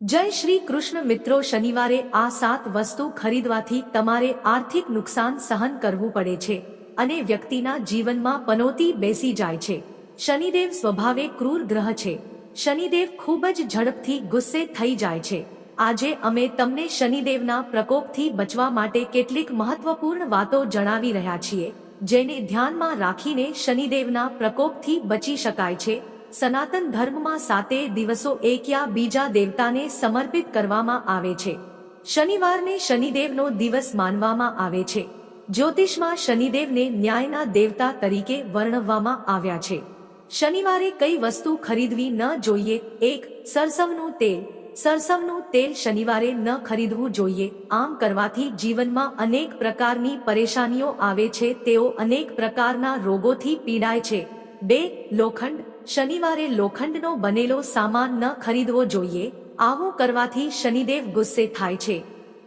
જય શ્રી કૃષ્ણ મિત્રો, શનિવારે આ સાત વસ્તુ ખરીદવાથી તમારે આર્થિક નુકસાન સહન કરવું પડે છે અને વ્યક્તિના જીવનમાં પનોતી બેસી જાય છે. શનિદેવ સ્વભાવે ક્રૂર ગ્રહ છે. શનિદેવ ખૂબ જ ઝડપથી ગુસ્સે થઈ જાય છે. આજે અમે તમને શનિદેવના પ્રકોપથી બચવા માટે કેટલીક મહત્વપૂર્ણ વાતો જણાવી રહ્યા છીએ, જેને ધ્યાનમાં રાખીને શનિદેવના પ્રકોપથી બચી શકાય છે. સનાતન ધર્મમાં સાતે દિવસો એક યા બીજા દેવતાને સમર્પિત કરવામાં આવે છે. શનિવારને શનિદેવનો દિવસ માનવામાં આવે છે. જ્યોતિષમાં શનિદેવને ન્યાયના દેવતા તરીકે વર્ણવવામાં આવ્યા છે. શનિવારે કઈ વસ્તુ ખરીદવી ન જોઈએ? એક, સરસવનું તેલ. સરસવનું તેલ શનિવારે ન ખરીદવું જોઈએ. આમ કરવાથી જીવનમાં અનેક પ્રકારની પરેશાનીઓ આવે છે. તેઓ અનેક પ્રકારના રોગોથી પીડાય છે. બે, લોખંડ. શનિવારે લોખંડનો બનેલો સામાન ન ખરીદવો જોઈએ, આવું કરવાથી શનિદેવ ગુસ્સે થાય છે.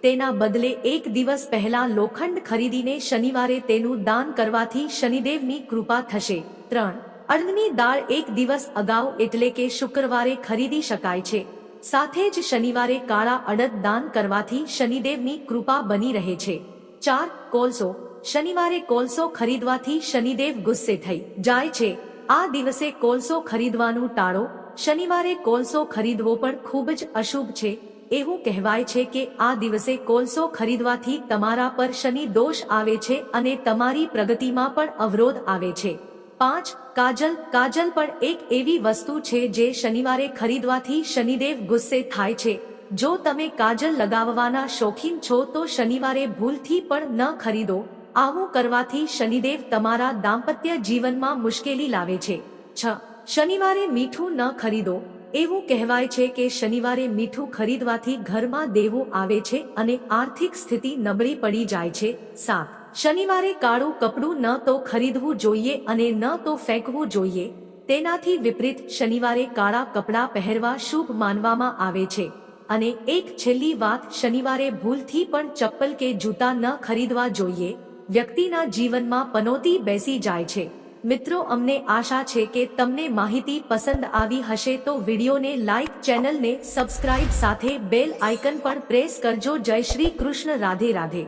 તેના બદલે એક દિવસ પહેલા લોખંડ ખરીદીને શનિવારે તેનું દાન કરવાથી શનિદેવની કૃપા થશે. ત્રણ અડદની દાળ એક દિવસ અગાઉ એટલે કે શુક્રવારે ખરીદી શકાય છે. સાથે જ શનિવારે કાળા અડદ દાન કરવાથી શનિદેવની કૃપા બની રહે છે. ચાર, કોલસો, શનિવારે કોલસો ખરીદવાથી શનિદેવ ગુસ્સે થઈ જાય છે. આ દિવસે કોલસો ખરીદવાનું ટાળો. શનિવારે કોલસો ખરીદવો પણ ખૂબ જ અશુભ છે. એવું કહેવાય છે કે આ દિવસે કોલસો ખરીદવાથી તમારા પર શનિ દોષ આવે છે અને તમારી પ્રગતિમાં પણ અવરોધ આવે છે. પાંચ, કાજલ. કાજલ પણ એક એવી વસ્તુ છે જે શનિવારે ખરીદવાથી શનિદેવ ગુસ્સે થાય છે. જો તમે કાજલ લગાવવાના શોખીન છો તો શનિવારે ભૂલથી પણ ન ખરીદો. આવું કરવાથી શનિદેવ તમારા દાંપત્ય જીવનમાં મુશ્કેલી લાવે છે. છ. શનિવારે મીઠું ન ખરીદો. એવું કહેવાય છે કે શનિવારે મીઠું ખરીદવાથી ઘરમાં દેવું આવે છે અને આર્થિક સ્થિતિ નબળી પડી જાય છે. સાત. શનિવારે કાળું કપડું ન તો ખરીદવું જોઈએ અને ન તો ફેંકવું જોઈએ. તેનાથી વિપરીત શનિવારે કાળા કપડાં પહેરવા શુભ માનવામાં આવે છે. અને એક છેલ્લી વાત શનિવારે ભૂલથી પણ ચપ્પલ કે જૂતા ન ખરીદવા જોઈએ. વ્યક્તિના જીવનમાં પનોતી બેસી જાય છે. મિત્રો, અમને આશા છે કે તમને માહિતી પસંદ આવી હશે તો વિડીયોને લાઈક, ચેનલને સબસ્ક્રાઇબ સાથે બેલ આઇકન પર પ્રેસ કરજો. જય શ્રી કૃષ્ણ, રાધે રાધે.